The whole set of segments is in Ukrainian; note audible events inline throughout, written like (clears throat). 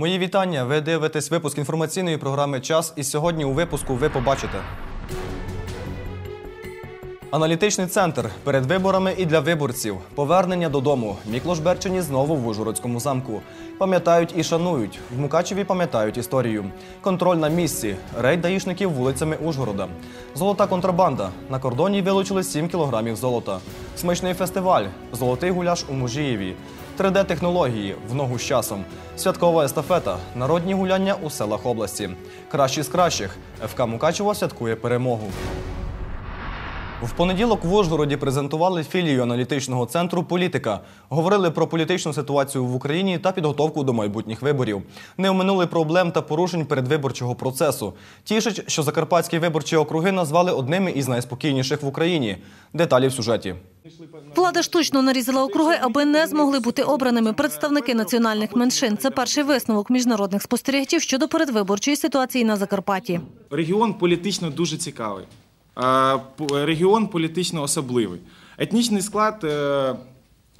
Мої вітання. Ви дивитесь випуск інформаційної програми Час. І сьогодні у випуску ви побачите. Аналітичний центр перед виборами і для виборців. Повернення додому. Міклош Берчині знову в Ужгородському замку. Пам'ятають і шанують. В Мукачеві пам'ятають історію. Контроль на місці. Рейд даїшників вулицями Ужгорода. Золота контрабанда. На кордоні вилучили 7 кілограмів золота. Смачний фестиваль. Золотий гуляш у Мужієві. 3D-технології в ногу з часом, святкова естафета, народні гуляння у селах області. Кращі з кращих. ФК Мукачево святкує перемогу. В понеділок в Ужгороді презентували філію аналітичного центру Політика. Говорили про політичну ситуацію в Україні та підготовку до майбутніх виборів. Не оминули проблем та порушень передвиборчого процесу. Тішить, що закарпатські виборчі округи назвали одними із найспокійніших в Україні. Деталі в сюжеті. Влада штучно нарізала округи, аби не змогли бути обраними представники національних меншин. Це перший висновок міжнародних спостерігачів щодо передвиборчої ситуації на Закарпатті. Регіон політично дуже цікавий. Регіон політично особливий. Етнічний склад.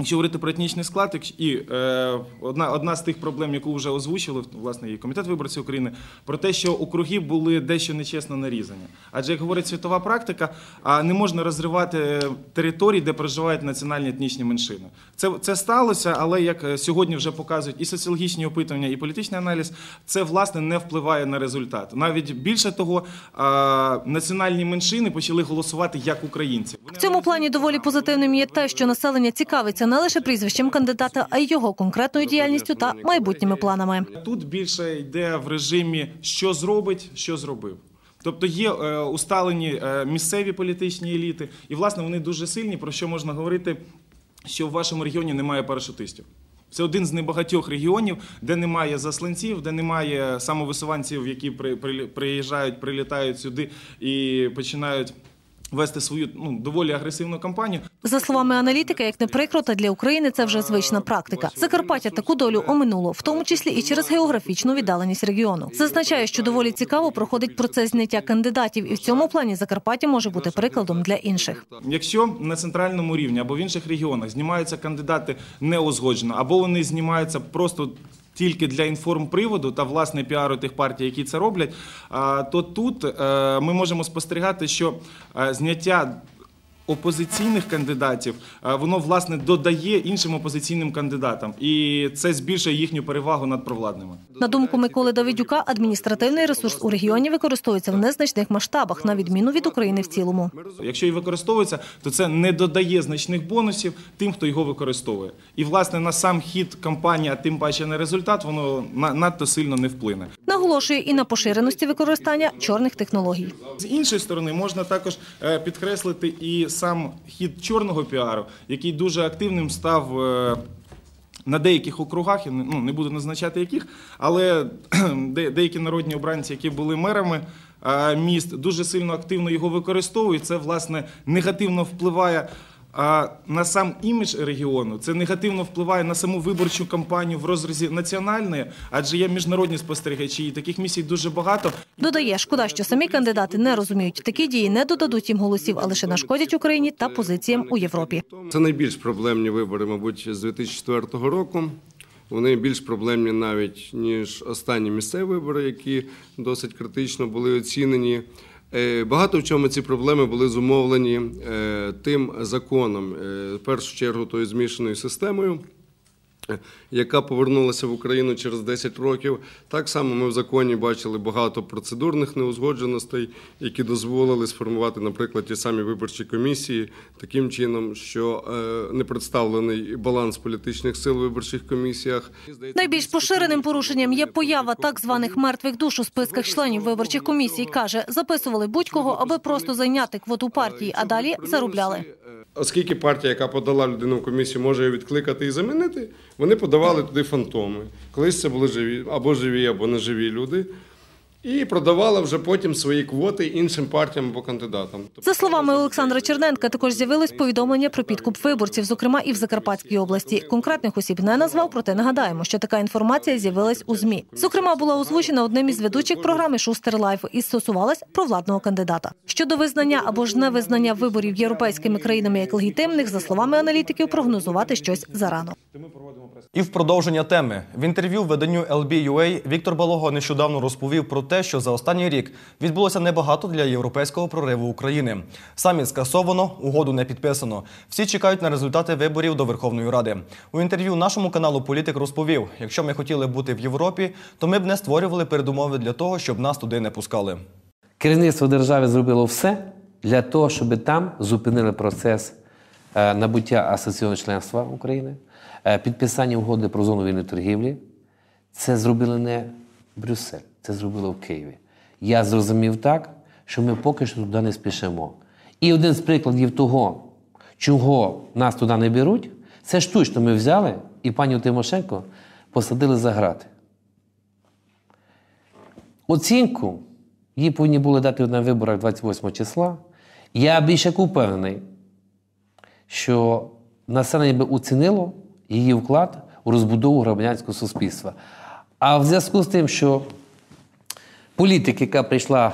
Е, Якщо говорити про етнічний склад, і е, одна, одна з тих проблем, яку вже озвучили власне і комітет виборців України, про те, що округи були дещо нечесно нарізані. Адже як говорить світова практика, не можна розривати території, де проживають національні етнічні меншини. Це, це сталося, але як е, сьогодні вже показують і соціологічні опитування, і політичний аналіз, це власне не впливає на результат. Навіть більше того, а, національні меншини почали голосувати як українці. В цьому плані доволі позитивним є те, що населення цікавиться не лише прізвищем кандидата, а й його конкретною діяльністю та майбутніми планами. Тут більше йде в режимі що зробить, що зробив. Тобто є е, усталені е, місцеві політичні еліти, і власне вони дуже сильні. Про що можна говорити, що в вашому регіоні немає парашутистів. Це один з небагатьох регіонів, де немає засланців, де немає самовисуванців, які при, при- приїжджають, прилітають сюди і починають вести свою ну, доволі агресивну кампанію. За словами аналітика, як не прикро, та для України це вже звична практика. Закарпаття таку долю оминуло, в тому числі і через географічну віддаленість регіону. Зазначає, що доволі цікаво проходить процес зняття кандидатів, і в цьому плані Закарпаття може бути прикладом для інших. Якщо на центральному рівні або в інших регіонах знімаються кандидати неузгоджено, або вони знімаються просто тільки для інформприводу та власне піару тих партій, які це роблять, то тут е, ми можемо спостерігати, що е, зняття. Опозиційних кандидатів е, воно власне додає іншим опозиційним кандидатам, і це збільшує їхню перевагу над провладними. На думку Миколи Давидюка, адміністративний ресурс у регіоні використовується в незначних масштабах, на відміну від України в цілому. Якщо і використовується, то це не додає значних бонусів тим, хто його використовує. І власне на сам хід кампанії, а тим паче на результат, воно на- надто сильно не вплине. Наголошує і на поширеності використання чорних технологій. З іншої сторони, можна також е, підкреслити і сам хід чорного піару, який дуже активним став. е, На деяких округах, я ну, не буду назначати яких, але деякі народні обранці, які були мерами е, міст, дуже сильно активно його використовують. Це, власне, негативно впливає а, на сам імідж регіону. Це негативно впливає на саму виборчу кампанію в розрізі національної, адже є міжнародні спостерігачі, і таких місій дуже багато. Додає, шкода, що самі кандидати не розуміють, такі дії не додадуть їм голосів, а лише нашкодять Україні та позиціям у Європі. Це найбільш проблемні вибори, мабуть, з 2004 року. Вони більш проблемні навіть ніж останні місцеві вибори, які досить критично були оцінені. Е, Багато в чому ці проблеми були зумовлені е, тим законом, е, в першу чергу тою змішаною системою, яка повернулася в Україну через 10 років. Так само ми в законі бачили багато процедурних неузгодженостей, які дозволили сформувати, наприклад, ті самі виборчі комісії таким чином, що е, не представлений баланс політичних сил в виборчих комісіях. Найбільш поширеним порушенням є поява так званих мертвих душ у списках членів виборчих комісій. каже, записували будь-кого, аби просто зайняти квоту партії, а далі заробляли. Оскільки партія, яка подала людину в комісію, може її відкликати і замінити, вони подавали туди фантоми. Колись це були живі або живі, або неживі люди. І продавала вже потім свої квоти іншим партіям або кандидатам. За словами Олександра Черненка, також з'явилось повідомлення про підкуп виборців, зокрема і в Закарпатській області. Конкретних осіб не назвав, проте нагадаємо, що така інформація з'явилась у змі. Зокрема, була озвучена одним із ведучих програми Шустер Лайф і стосувалась провладного кандидата. Щодо визнання або ж невизнання виборів європейськими країнами як легітимних, за словами аналітиків, прогнозувати щось зарано. І в продовження теми в інтерв'ю виданню LB.UA Віктор Балого нещодавно розповів про те, що за останній рік відбулося небагато для європейського прориву України. Саміт скасовано, угоду не підписано. Всі чекають на результати виборів до Верховної Ради. У інтерв'ю нашому каналу Політик розповів: якщо ми хотіли бути в Європі, то ми б не створювали передумови для того, щоб нас туди не пускали. Керівництво держави зробило все для того, щоб там зупинили процес е, набуття асоційного членства України, е, підписання угоди про зону вільної торгівлі. Це зробили не Брюссель, це зробили в Києві. Я зрозумів так, що ми поки що туди не спішимо. І один з прикладів того, чого нас туди не беруть, це штучно ми взяли і пані Тимошенко посадили за грати. Оцінку їй повинні були дати на виборах 28 числа. Я більш як упевнений, що населення би оцінило її вклад у розбудову громадянського суспільства. А в зв'язку з тим, що політика, яка прийшла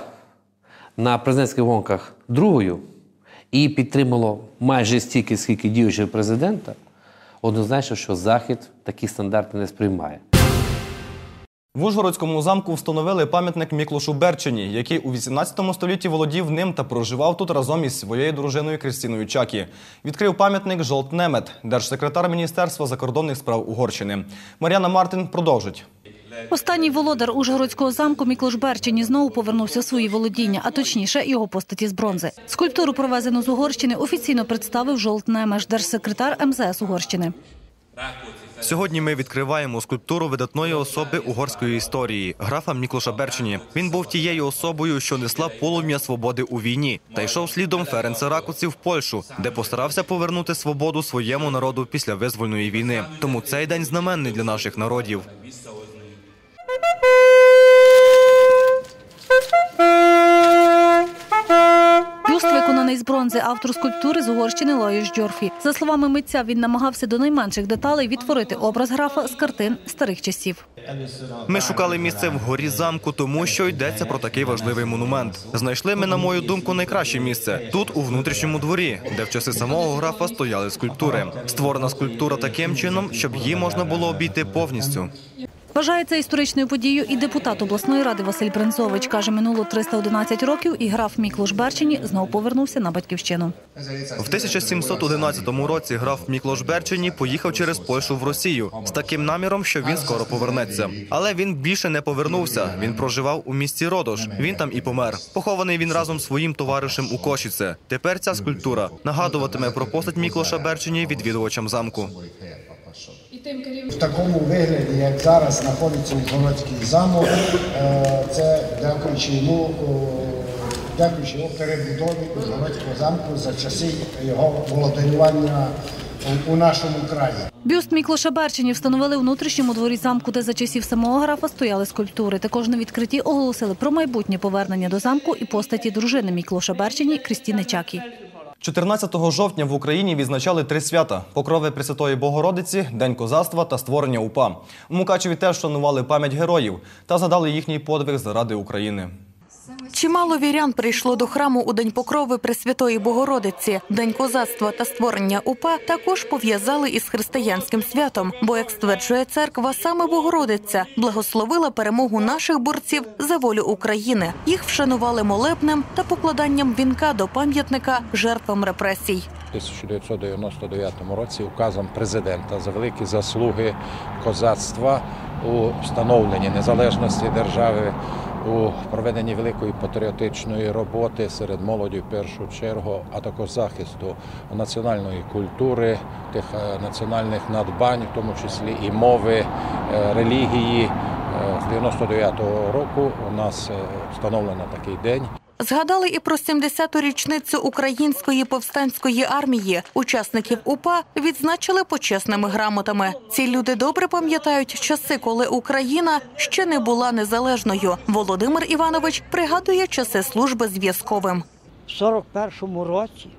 на президентських гонках другою, і підтримало майже стільки, скільки діючого президента, однозначно, що Захід такі стандарти не сприймає. В Ужгородському замку встановили пам'ятник Міклошу Берчині, який у 18 столітті володів ним та проживав тут разом із своєю дружиною Крістіною Чакі. Відкрив пам'ятник Жолт Немет, держсекретар Міністерства закордонних справ Угорщини. Мар'яна Мартин продовжить. Останній володар Ужгородського замку Міклош Берчині знову повернувся в свої володіння, а точніше його постаті з бронзи. Скульптуру, провезену з Угорщини, офіційно представив Жолт Немеш, держсекретар МЗС Угорщини. Сьогодні ми відкриваємо скульптуру видатної особи угорської історії графа Міклоша Берчині. Він був тією особою, що несла полум'я свободи у війні, та йшов слідом Ференца Ракуці в Польщу, де постарався повернути свободу своєму народу після визвольної війни. Тому цей день знаменний для наших народів. Виконаний з бронзи автор скульптури з Угорщини Лоїш Джорфі. За словами митця, він намагався до найменших деталей відтворити образ графа з картин старих часів. Ми шукали місце в горі замку, тому що йдеться про такий важливий монумент. Знайшли ми, на мою думку, найкраще місце тут, у внутрішньому дворі, де в часи самого графа стояли скульптури. Створена скульптура таким чином, щоб її можна було обійти повністю. Вважається історичною подією і депутат обласної ради Василь Бренцович. Каже, минуло 311 років і граф Міклош Берчині знову повернувся на батьківщину. В 1711 році граф Міклош Берчині поїхав через Польщу в Росію з таким наміром, що він скоро повернеться. Але він більше не повернувся. Він проживав у місті Родош. Він там і помер. Похований він разом своїм товаришем у Кошіце. Тепер ця скульптура нагадуватиме про постать Міклоша Берчині відвідувачам замку. В такому вигляді, як зараз знаходиться Ужгородський замок, е, це дякуючи йому, дякуючи його перебудові Ужгородського замку за часи його володарювання у- у нашому краї. Бюст Міклоша Берчині встановили у внутрішньому дворі замку, де за часів самого графа стояли скульптури. Також на відкритті оголосили про майбутнє повернення до замку і постаті дружини Міклоша Берчині Крістіни Чакі. 14 жовтня в Україні відзначали три свята: покрови Пресвятої Богородиці, День козацтва та створення УПА. У Мукачеві теж шанували пам'ять героїв та задали їхній подвиг заради України. Чимало вірян прийшло до храму у День Покрови Пресвятої Богородиці. День козацтва та створення УПА також пов'язали із християнським святом, бо, як стверджує церква, саме Богородиця благословила перемогу наших борців за волю України. Їх вшанували молебнем та покладанням вінка до пам'ятника жертвам репресій. У 1999 році указом президента за великі заслуги козацтва у встановленні незалежності держави, у проведенні великої патріотичної роботи серед молоді в першу чергу, а також захисту національної культури, тих е, національних надбань, в тому числі і мови, е, релігії. Е, З 99-го року у нас встановлено такий день. Згадали і про 70-ту річницю української повстанської армії. Учасників УПА відзначили почесними грамотами. Ці люди добре пам'ятають часи, коли Україна ще не була незалежною. Володимир Іванович пригадує часи служби з. В 41-му році,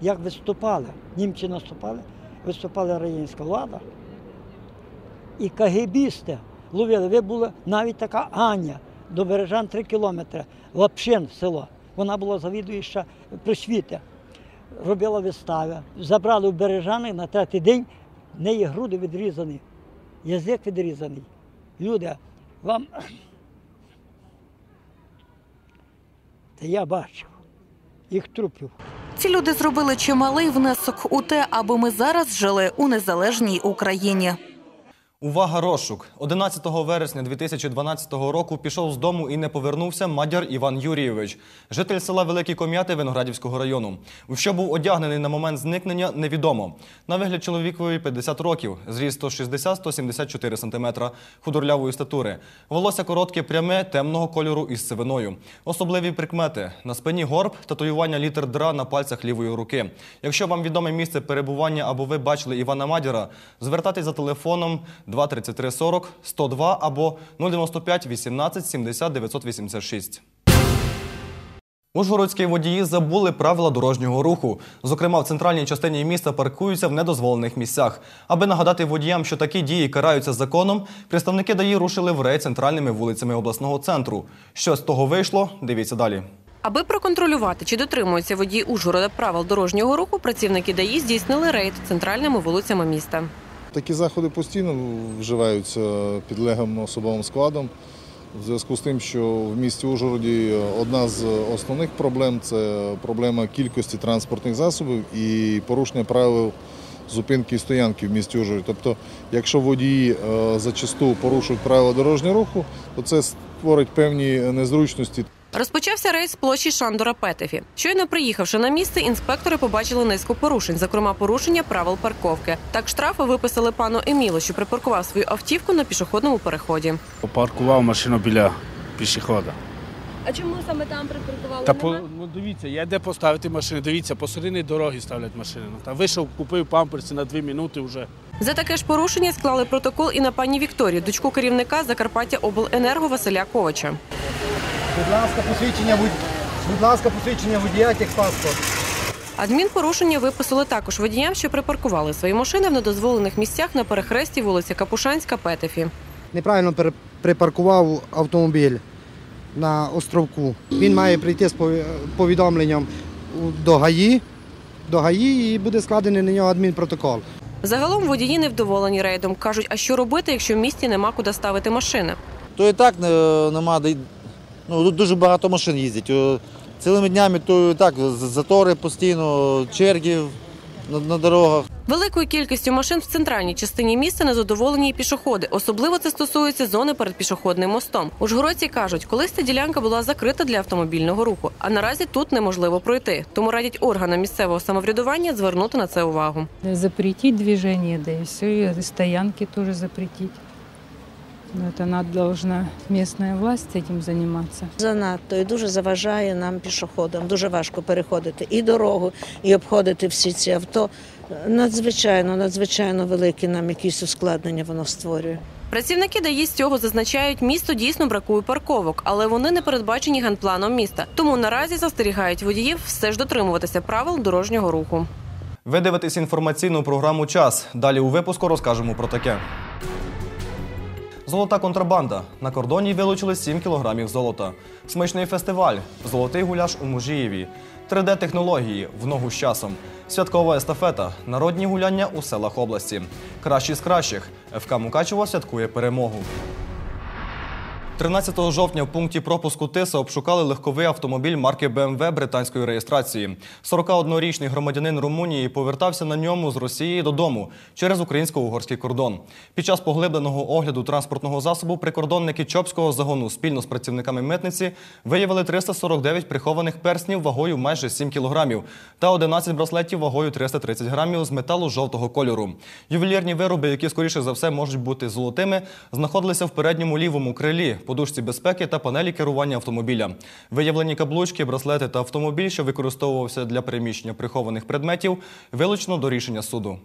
як виступали, німці наступали, виступала радянська влада, і кагебісти ловили. Ви були навіть така Аня, до Бережан 3 кілометри, Лапшин село. Вона була завідуюча просвіти. Робила вистави. Забрали в Бережани на третій день, в неї груди відрізані, язик відрізаний. Люди, вам. (clears throat) Та я бачив їх трупів. Ці люди зробили чималий внесок у те, аби ми зараз жили у незалежній Україні. Увага, розшук! 11 вересня 2012 року пішов з дому і не повернувся мадяр Іван Юрійович, житель села Великі Ком'яти Виноградівського району. У що був одягнений на момент зникнення, невідомо. На вигляд чоловікові 50 років, зріст 160-174 см, худорлявої статури. Волосся коротке, пряме, темного кольору із сивиною. Особливі прикмети. На спині горб, татуювання літер ДРА на пальцях лівої руки. Якщо вам відоме місце перебування або ви бачили Івана Мадяра, звертайтесь за телефоном 233 40 102 або 095 18 70 986. Ужгородські водії забули правила дорожнього руху. Зокрема, в центральній частині міста паркуються в недозволених місцях. Аби нагадати водіям, що такі дії караються законом, представники ДАІ рушили в рейд центральними вулицями обласного центру. Що з того вийшло? Дивіться далі. Аби проконтролювати, чи дотримуються водії Ужгорода правил дорожнього руху, працівники ДАІ здійснили рейд центральними вулицями міста. Такі заходи постійно вживаються підлеглим особовим складом. В зв'язку з тим, що в місті Ужгороді одна з основних проблем це проблема кількості транспортних засобів і порушення правил зупинки і стоянки в місті Ужгороді. Тобто, якщо водії е, зачасту порушують правила дорожнього руху, то це створить певні незручності. Розпочався рейс з площі Шандора Петефі. Щойно приїхавши на місце, інспектори побачили низку порушень, зокрема порушення правил парковки. Так штрафи виписали пану Емілу, що припаркував свою автівку на пішохідному переході. Паркував машину біля пішохода. А чому саме там припаркували? Та по, ну дивіться, є де поставити машини. Дивіться, посередині дороги ставлять машини. Ну, Та вийшов, купив памперси на дві минути вже. За таке ж порушення склали протокол і на пані Вікторію, дочку керівника Закарпаття Обленерго Василя Ковача. Будь ласка, посвідчення будь, будь ласка, посвідчення водія, техпаспорт. Адмінпорушення виписали також водіям, що припаркували свої машини в недозволених місцях на перехресті вулиці Капушанська Петефі. Неправильно припаркував автомобіль на островку. Він має прийти з повідомленням до ГАІ, до ГАІ і буде складений на нього адмінпротокол. Загалом водії невдоволені рейдом. кажуть, а що робити, якщо в місті нема куди ставити машини? То і так е, нема, ну, тут дуже багато машин їздять. Цілими днями то так з- затори постійно, черги на, на дорогах. Великою кількістю машин в центральній частині міста незадоволені і пішоходи. Особливо це стосується зони перед пішохідним мостом. Ужгородці кажуть, колись ця ділянка була закрита для автомобільного руху, а наразі тут неможливо пройти. Тому радять органам місцевого самоврядування звернути на це увагу. Запретить движение, да и все, и стоянки тоже запретить. Но это надо, должна местная власть этим заниматься. Занадто і дуже заважає нам пішоходам. Дуже важко переходити і дорогу, і обходити всі ці авто. Надзвичайно, надзвичайно великі нам якісь ускладнення воно створює. Працівники ДАІ з цього зазначають, місто дійсно бракує парковок, але вони не передбачені генпланом міста. Тому наразі застерігають водіїв все ж дотримуватися правил дорожнього руху. Ви дивитесь інформаційну програму Час. Далі у випуску розкажемо про таке. Золота контрабанда. На кордоні вилучили 7 кілограмів золота. Смачний фестиваль. Золотий гуляш у Мужієві. 3D-технології в ногу з часом. Святкова естафета. Народні гуляння у селах області. Кращі з кращих. ФК Мукачево святкує перемогу. 13 жовтня в пункті пропуску Тиса обшукали легковий автомобіль марки БМВ британської реєстрації. 41-річний громадянин Румунії повертався на ньому з Росії додому через українсько-угорський кордон. Під час поглибленого огляду транспортного засобу прикордонники Чопського загону спільно з працівниками митниці виявили 349 прихованих перснів вагою майже 7 кілограмів та 11 браслетів вагою 330 грамів з металу жовтого кольору. Ювелірні вироби, які скоріше за все можуть бути золотими, знаходилися в передньому лівому крилі подушці безпеки та панелі керування автомобіля. Виявлені каблучки, браслети та автомобіль, що використовувався для переміщення прихованих предметів, вилучено до рішення суду.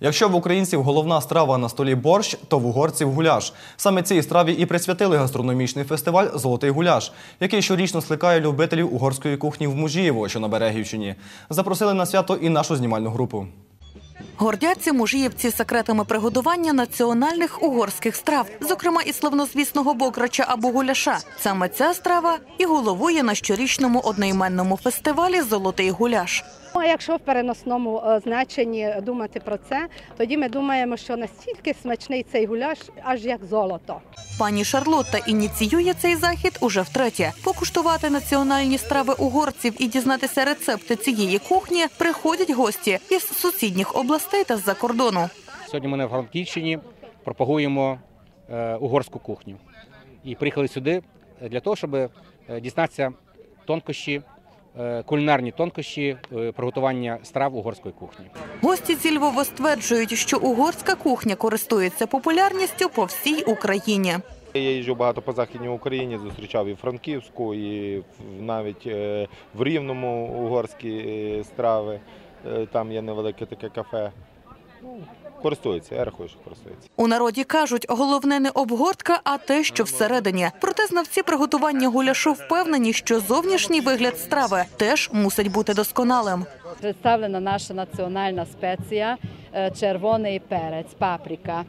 Якщо в українців головна страва на столі борщ, то в угорців гуляш. Саме цій страві і присвятили гастрономічний фестиваль Золотий гуляш, який щорічно скликає любителів угорської кухні в Мужієво, що на Берегівщині. Запросили на свято і нашу знімальну групу. Гордяться мужіївці секретами пригодування національних угорських страв, зокрема і славнозвісного бокрача або гуляша. Саме ця страва і головує на щорічному одноіменному фестивалі Золотий гуляш. Ну, А якщо в переносному е, значенні думати про це, тоді ми думаємо, що настільки смачний цей гуляш, аж як золото. Пані Шарлотта ініціює цей захід уже втретє. Покуштувати національні страви угорців і дізнатися рецепти цієї кухні приходять гості із сусідніх областей та з-за кордону. Сьогодні ми на Франківщині пропагуємо е, угорську кухню. І приїхали сюди для того, щоб е, дізнатися тонкощі, кулінарні тонкощі е, приготування страв угорської кухні. Гості зі Львова стверджують, що угорська кухня користується популярністю по всій Україні. Я їжджу багато по Західній Україні, зустрічав і в Франківську, і в- навіть е, в Рівному угорські е, страви. Е, Там є невелике таке кафе. Користується, я рахую, що користується. У народі кажуть, головне не обгортка, а те, що всередині. Проте знавці приготування гуляшу впевнені, що зовнішній вигляд страви теж мусить бути досконалим. Представлена наша національна спеція е, червоний перець, паприка.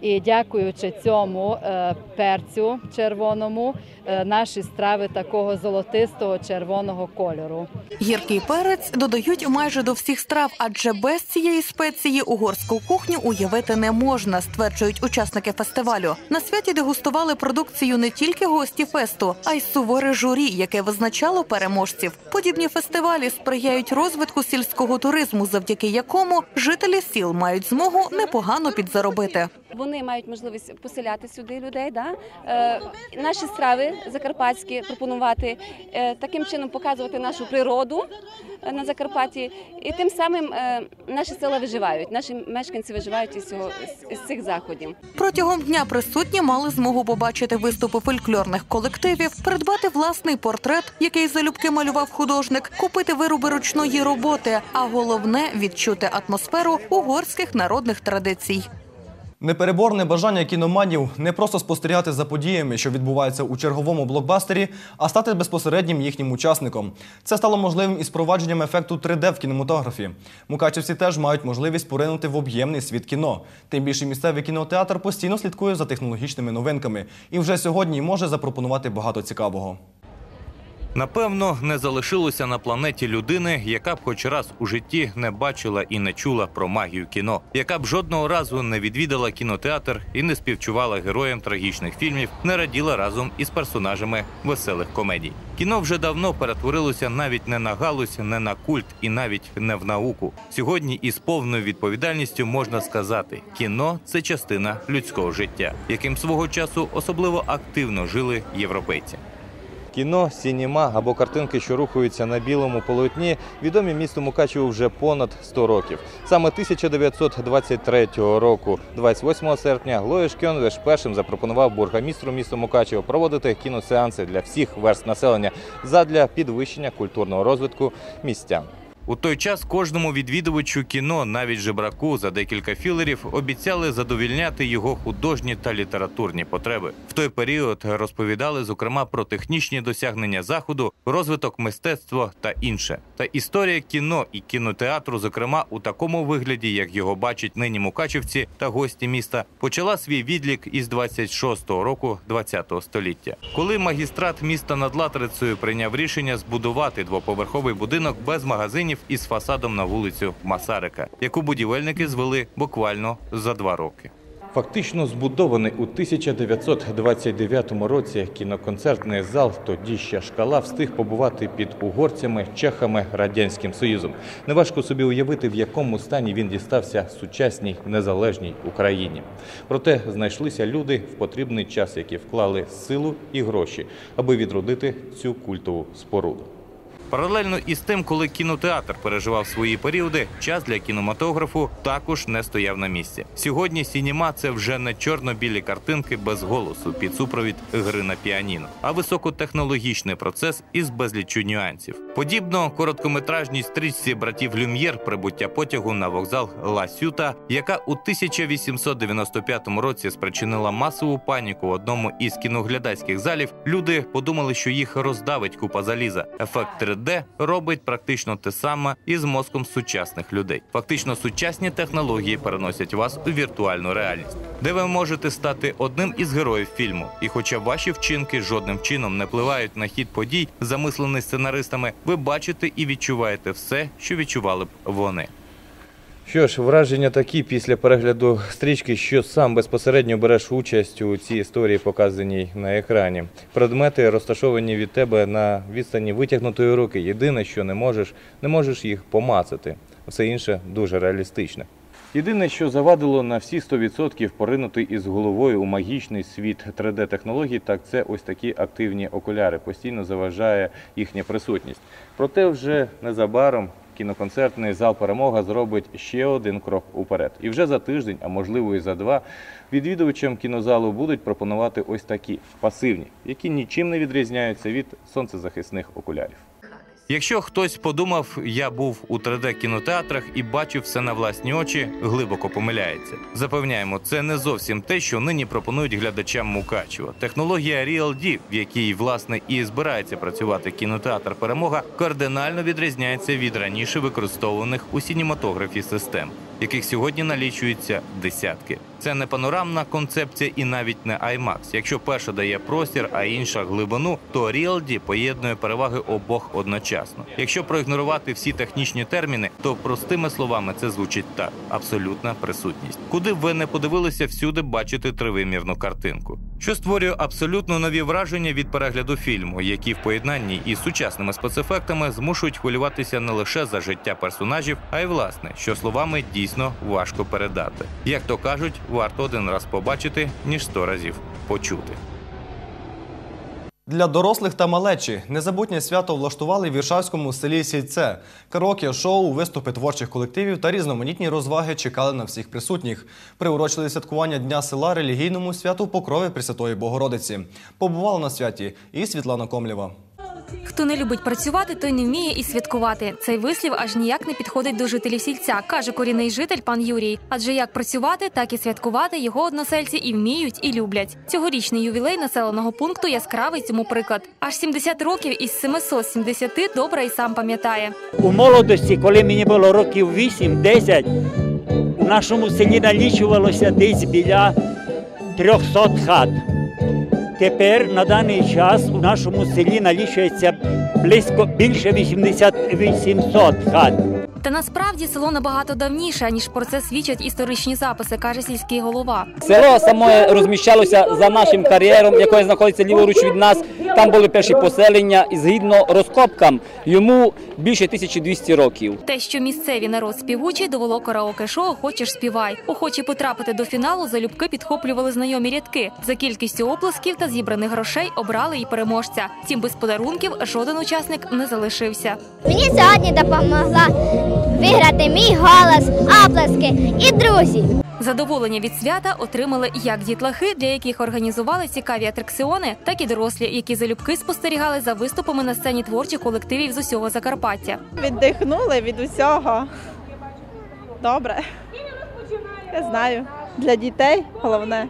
І дякуючи цьому е, перцю червоному, е, наші страви такого золотистого червоного кольору. Гіркий перець додають майже до всіх страв, адже без цієї спеції угорську кухню уявити не можна, стверджують учасники фестивалю. На святі дегустували продукцію не тільки гості фесту, а й суворе журі, яке визначало переможців. Подібні фестивалі сприяють розвитку сільського туризму, завдяки якому жителі сіл мають змогу непогано підзаробити. Вони мають можливість поселяти сюди людей. Да? Е, наші страви закарпатські пропонувати, е, таким чином показувати нашу природу е, на Закарпатті, і тим самим наші села виживають, наші мешканці виживають із, цього, з цих заходів. Протягом дня присутні мали змогу побачити виступи фольклорних колективів, придбати власний портрет, який залюбки малював художник, купити вироби ручної роботи, а головне відчути атмосферу угорських народних традицій. Непереборне бажання кіноманів не просто спостерігати за подіями, що відбуваються у черговому блокбастері, а стати безпосереднім їхнім учасником. Це стало можливим із впровадженням ефекту 3D в кінематографі. Мукачівці теж мають можливість поринути в об'ємний світ кіно. Тим більше місцевий кінотеатр постійно слідкує за технологічними новинками і вже сьогодні може запропонувати багато цікавого. Напевно, не залишилося на планеті людини, яка б хоч раз у житті не бачила і не чула про магію кіно, яка б жодного разу не відвідала кінотеатр і не співчувала героям трагічних фільмів, не раділа разом із персонажами веселих комедій. Кіно вже давно перетворилося навіть не на галузь, не на культ і навіть не в науку. Сьогодні із повною відповідальністю можна сказати: кіно це частина людського життя, яким свого часу особливо активно жили європейці. Кіно, сінема або картинки, що рухаються на білому полотні, відомі місту Мукачеву вже понад 100 років. Саме 1923 року, 28 серпня, Лоєш Кьонвеш першим запропонував бургомістру міста Мукачево проводити кіносеанси для всіх верст населення задля підвищення культурного розвитку містян. У той час кожному відвідувачу кіно, навіть жебраку, за декілька філерів обіцяли задовільняти його художні та літературні потреби. В той період розповідали зокрема про технічні досягнення заходу, розвиток мистецтва та інше. Та історія кіно і кінотеатру, зокрема у такому вигляді, як його бачать нині мукачівці та гості міста, почала свій відлік із 26-го року 20-го століття, коли магістрат міста над Латрицею прийняв рішення збудувати двоповерховий будинок без магазинів із фасадом на вулицю Масарика, яку будівельники звели буквально за два роки. Фактично збудований у 1929 році кіноконцертний зал, тоді ще шкала, встиг побувати під угорцями, чехами, радянським союзом. Неважко собі уявити, в якому стані він дістався сучасній незалежній Україні. Проте знайшлися люди в потрібний час, які вклали силу і гроші, аби відродити цю культову споруду. Паралельно із тим, коли кінотеатр переживав свої періоди, час для кінематографу також не стояв на місці. Сьогодні сініма це вже не чорно-білі картинки без голосу під супровід гри на піаніно, а високотехнологічний процес із безліччю нюансів. Подібно короткометражній стрічці братів Люм'єр прибуття потягу на вокзал Ла Сюта, яка у 1895 році спричинила масову паніку в одному із кіноглядацьких залів. Люди подумали, що їх роздавить купа заліза. Ефект 3D робить практично те саме із мозком сучасних людей. Фактично, сучасні технології переносять вас у віртуальну реальність, де ви можете стати одним із героїв фільму. І, хоча ваші вчинки жодним чином не впливають на хід подій, замислений сценаристами, ви бачите і відчуваєте все, що відчували б вони. Що ж, враження такі після перегляду стрічки, що сам безпосередньо береш участь у цій історії, показаній на екрані. Предмети розташовані від тебе на відстані витягнутої руки. Єдине, що не можеш, не можеш їх помацати. Все інше дуже реалістичне. Єдине, що завадило на всі 100% поринути із головою у магічний світ 3D-технологій, так це ось такі активні окуляри. Постійно заважає їхня присутність. Проте вже незабаром кіноконцертний зал перемога зробить ще один крок уперед. І вже за тиждень, а можливо і за два, відвідувачам кінозалу будуть пропонувати ось такі пасивні, які нічим не відрізняються від сонцезахисних окулярів. Якщо хтось подумав, я був у 3D кінотеатрах і бачив все на власні очі, глибоко помиляється. Запевняємо, це не зовсім те, що нині пропонують глядачам Мукачева. Технологія RealD, в якій власне і збирається працювати кінотеатр Перемога, кардинально відрізняється від раніше використовуваних у сінематографі систем, яких сьогодні налічується десятки. Це не панорамна концепція і навіть не IMAX. Якщо перша дає простір, а інша глибину, то RealD поєднує переваги обох одночасно. Якщо проігнорувати всі технічні терміни, то простими словами це звучить так: абсолютна присутність. Куди б ви не подивилися, всюди бачите тривимірну картинку, що створює абсолютно нові враження від перегляду фільму, які в поєднанні із сучасними спецефектами змушують хвилюватися не лише за життя персонажів, а й власне, що словами дійсно важко передати. Як то кажуть, варто один раз побачити, ніж сто разів почути. Для дорослих та малечі незабутнє свято влаштували в Віршавському селі Сільце. Караоке, шоу, виступи творчих колективів та різноманітні розваги чекали на всіх присутніх. Приурочили святкування Дня села релігійному святу Покрови Пресвятої Богородиці. Побувала на святі і Світлана Комлєва. Хто не любить працювати, той не вміє і святкувати. Цей вислів аж ніяк не підходить до жителів сільця, каже корінний житель пан Юрій. Адже як працювати, так і святкувати його односельці і вміють, і люблять. Цьогорічний ювілей населеного пункту яскравий цьому приклад. Аж 70 років із 770 добре і сам пам'ятає. У молодості, коли мені було років 8-10, у нашому селі налічувалося десь біля 300 хат. Тепер на даний час у нашому селі налічується близько більше 80 800 хат. Та насправді село набагато давніше, ніж про це свідчать історичні записи, каже сільський голова. Село саме розміщалося за нашим кар'єром, який знаходиться ліворуч від нас. Там були перші поселення, і згідно розкопкам йому більше 1200 років. Те, що місцеві народ співучий, довело караоке шоу Хочеш співай. Охочі потрапити до фіналу залюбки підхоплювали знайомі рядки. За кількістю оплесків та зібраних грошей обрали і переможця. Втім, без подарунків жоден учасник не залишився. Мені сьогодні допомогла виграти мій голос, оплески і друзі. Задоволення від свята отримали як дітлахи, для яких організували цікаві атракціони, так і дорослі, які залюбки спостерігали за виступами на сцені творчих колективів з усього Закарпаття. Віддихнули від усього. Добре. Я знаю. Для дітей головне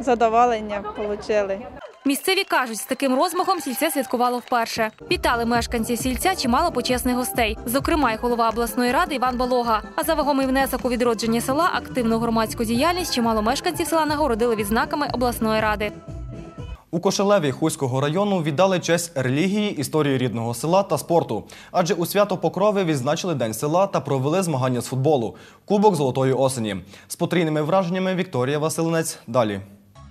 задоволення отримали. Місцеві кажуть, з таким розмахом сільце святкувало вперше. Вітали мешканці сільця чимало почесних гостей, зокрема й голова обласної ради Іван Балога. А за вагомий внесок у відродження села, активну громадську діяльність чимало мешканців села нагородили відзнаками обласної ради. У Кошелеві Хуського району віддали честь релігії, історії рідного села та спорту. Адже у свято Покрови відзначили День села та провели змагання з футболу. Кубок Золотої осені. З потрійними враженнями Вікторія Василинець. Далі.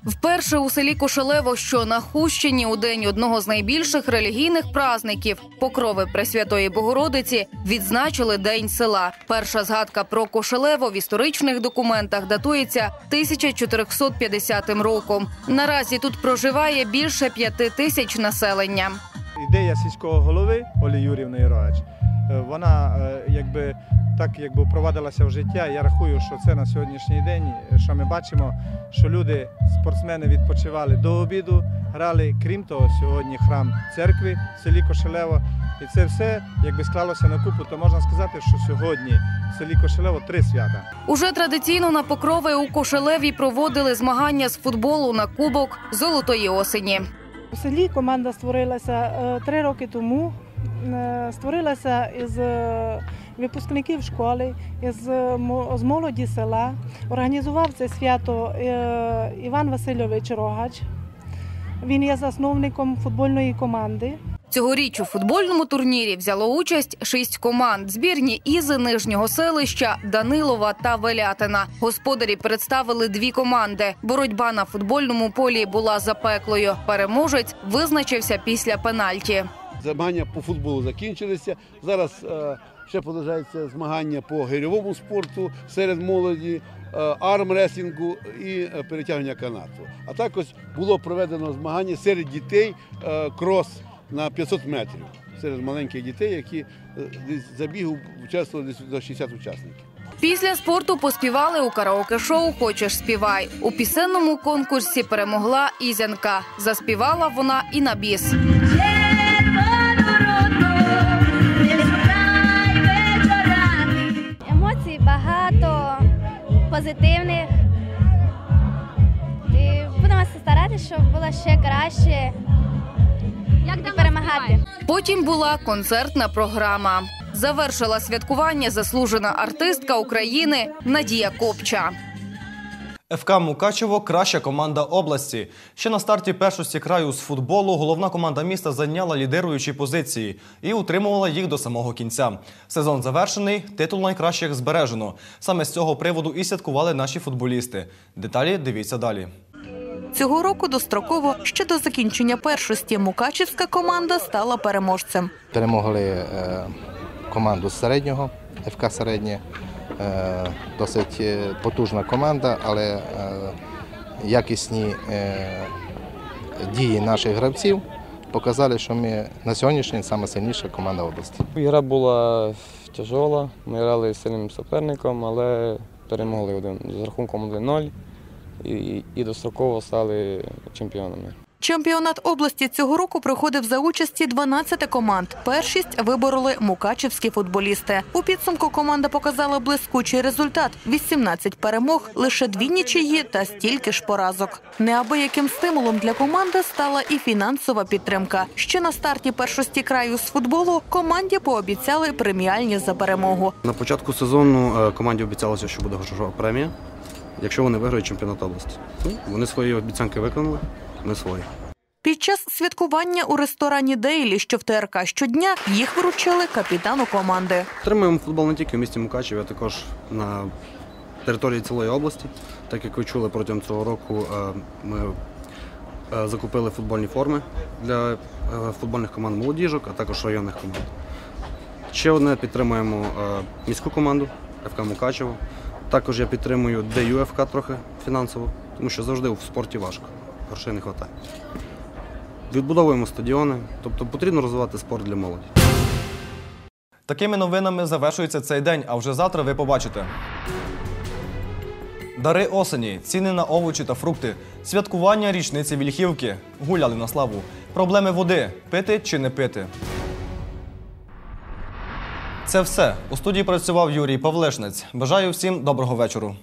Вперше у селі Кошелево, що на Хущині, у день одного з найбільших релігійних праздників Покрови Пресвятої Богородиці відзначили День села. Перша згадка про Кошелево в історичних документах датується 1450 роком. Наразі тут проживає більше п'яти тисяч населення. ідея сільського голови Олі Юрівни е, вона е, якби так якби впровадилася в життя. Я рахую, що це на сьогоднішній день, е, що ми бачимо, що люди, спортсмени відпочивали до обіду, грали. Крім того, сьогодні храм церкви в селі Кошелево. І це все якби склалося на купу, то можна сказати, що сьогодні в селі Кошелево три свята. Уже традиційно на покрови у Кошелеві проводили змагання з футболу на кубок золотої осені. У селі команда створилася е, три роки тому. Е, Створилася із е, випускників школи, із е, з молоді села. Організував це свято Іван Васильович Рогач. Він є засновником футбольної команди. Цьогоріч у футбольному турнірі взяло участь шість команд: збірні Ізи Нижнього селища, Данилова та Велятина. Господарі представили дві команди. Боротьба на футбольному полі була запеклою. Переможець визначився після пенальті. Змагання по футболу закінчилися. Зараз е, ще продовжується змагання по гирьовому спорту серед молоді, е, армресінгу і е, перетягнення канату. А також було проведено змагання серед дітей крос на 500 метрів. Серед маленьких дітей, які забігу участвували десь до 60 учасників. Після спорту поспівали у караоке-шоу Хочеш співай. У пісенному конкурсі перемогла Ізянка. Заспівала вона і на біс. Багато, позитивних. І будемо старатися, щоб було ще краще і перемагати. Потім була концертна програма. Завершила святкування заслужена артистка України Надія Копча. ФК Мукачево краща команда області. Ще на старті першості краю з футболу головна команда міста зайняла лідируючі позиції і утримувала їх до самого кінця. Сезон завершений, титул найкращих збережено. Саме з цього приводу і святкували наші футболісти. Деталі дивіться далі. Цього року достроково ще до закінчення першості мукачівська команда стала переможцем. Перемогли е, команду з середнього, ФК середнє. Е, досить е, потужна команда, але е, якісні дії наших гравців показали, що ми на сьогоднішній день саме сильніша команда області. Гра була тяжола, ми грали з сильним суперником, але перемогли один з рахунком 1-0 і, і достроково стали чемпіонами. Чемпіонат області цього року проходив за участі 12 команд. Першість вибороли мукачівські футболісти. У підсумку команда показала блискучий результат: 18 перемог, лише дві нічиї та стільки ж поразок. Неабияким стимулом для команди стала і фінансова підтримка. Ще на старті першості краю з футболу команді пообіцяли преміальні за перемогу. На початку сезону е, команді обіцялося, що буде грошова премія, якщо вони виграють чемпіонат області. Ну, Вони свої обіцянки виконали, ми свої. Під час святкування у ресторані Дейлі, що в ТРК щодня, їх вручили капітану команди. Тримуємо футбол не тільки в місті Мукачеві, а також на території цілої області. Так як ви чули протягом цього року, е, ми е, закупили футбольні форми для е, футбольних команд молодіжок, а також районних команд. Ще одне підтримуємо міську команду ФК Мукачево. Також я підтримую ДЮ ФК трохи фінансово, тому що завжди в спорті важко, грошей не вистачає. Відбудовуємо стадіони, тобто потрібно розвивати спорт для молоді. Такими новинами завершується цей день, а вже завтра ви побачите. Дари осені, ціни на овочі та фрукти, святкування річниці Вільхівки, гуляли на славу, проблеми води, пити чи не пити. Це все. У студії працював Юрій Павлешнець. Бажаю всім доброго вечора.